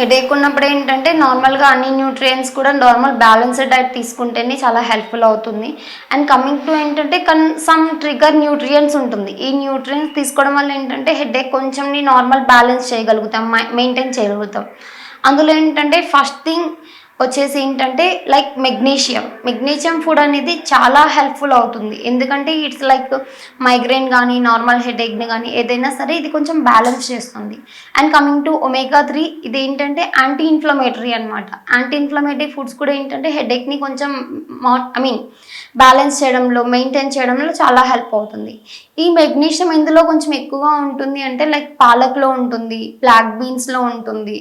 Headache ఉన్నప్పుడు ఏంటంటే నార్మల్గా అన్ని న్యూట్రియంట్స్ కూడా నార్మల్ బ్యాలెన్స్డ్ డైట్ తీసుకుంటేనే చాలా హెల్ప్ఫుల్ అవుతుంది. అండ్ కమింగ్ టు ఏంటంటే కన్ సమ్ ట్రిగర్ న్యూట్రియంట్స్ ఉంటుంది. ఈ న్యూట్రియంట్స్ తీసుకోవడం వల్ల ఏంటంటే హెడేక్ కొంచెం నార్మల్ బ్యాలెన్స్ చేయగలుగుతాం మెయింటైన్ చేయగలుగుతాం. అందులో ఏంటంటే ఫస్ట్ థింగ్ వచ్చేసి ఏంటంటే లైక్ మెగ్నీషియం మెగ్నీషియం ఫుడ్ అనేది చాలా హెల్ప్ఫుల్ అవుతుంది. ఎందుకంటే ఇట్స్ లైక్ మైగ్రేన్ కానీ నార్మల్ హెడేక్ని కానీ ఏదైనా సరే ఇది కొంచెం బ్యాలెన్స్ చేస్తుంది. And coming to omega three ఇది ఏంటంటే యాంటీ ఇన్ఫ్లమేటరీ అనమాట యాంటీ ఇన్ఫ్లమేటరీ ఫుడ్స్ కూడా ఏంటంటే హెడేక్ని కొంచెం ఐ మీన్ బ్యాలెన్స్ చేయడంలో మెయింటైన్ చేయడంలో చాలా హెల్ప్ అవుతుంది. ఈ మెగ్నీషియం ఇందులో కొంచెం ఎక్కువగా ఉంటుంది అంటే లైక్ పాలక్లో ఉంటుంది బ్లాక్ బీన్స్లో ఉంటుంది.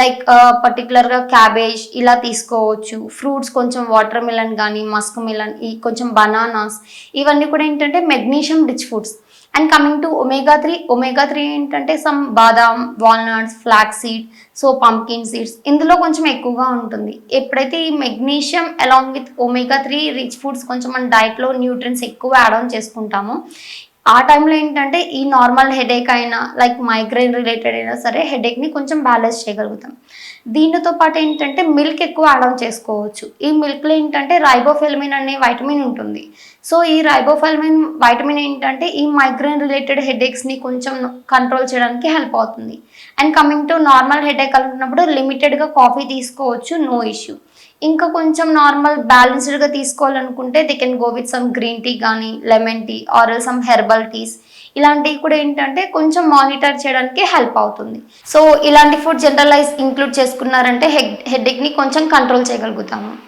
లైక్ పర్టికులర్గా క్యాబేజ్ ఇలా తీసుకోవచ్చు. ఫ్రూట్స్ కొంచెం వాటర్ మిలన్ కానీ మస్క్ మిలన్ ఈ కొంచెం బనానాస్ ఇవన్నీ కూడా ఏంటంటే magnesium rich foods and coming to omega three omega three ఏంటంటే సమ్ బాదాం walnuts flax seed so pumpkin seeds. ఇందులో కొంచెం ఎక్కువగా ఉంటుంది. ఎప్పుడైతే ఈ magnesium along with omega three rich foods కొంచెం మన డైట్లో న్యూట్రియన్స్ ఎక్కువ యాడ్ ఆన్ చేసుకుంటామో ఆ టైంలో ఏంటంటే ఈ నార్మల్ హెడేక్ అయినా లైక్ మైగ్రేన్ రిలేటెడ్ అయినా సరే హెడేక్ని కొంచెం బ్యాలెన్స్ చేయగలుగుతాం. దీనితో పాటు ఏంటంటే మిల్క్ ఎక్కువ యాడ్ చేసుకోవచ్చు. ఈ మిల్క్లో ఏంటంటే రైబోఫెల్మిన్ అనే వైటమిన్ ఉంటుంది. సో ఈ రైబోఫెల్మిన్ వైటమిన్ ఏంటంటే ఈ మైగ్రేన్ రిలేటెడ్ హెడేక్స్ని కొంచెం కంట్రోల్ చేయడానికి హెల్ప్ అవుతుంది. And coming to normal headache అనుకున్నప్పుడు లిమిటెడ్గా కాఫీ తీసుకోవచ్చు నో ఇష్యూ ఇంకా కొంచెం నార్మల్ బ్యాలెన్స్డ్గా తీసుకోవాలనుకుంటే they can go with some green tea కానీ lemon tea or some herbal teas ఇలాంటివి కూడా ఏంటంటే కొంచెం మానిటర్ చేయడానికి హెల్ప్ అవుతుంది. సో ఇలాంటి ఫుడ్ జనరలైజ్ ఇంక్లూడ్ చేసుకున్నారంటే హెడ్ హెడ్ఏక్ని కొంచెం కంట్రోల్ చేయగలుగుతాము.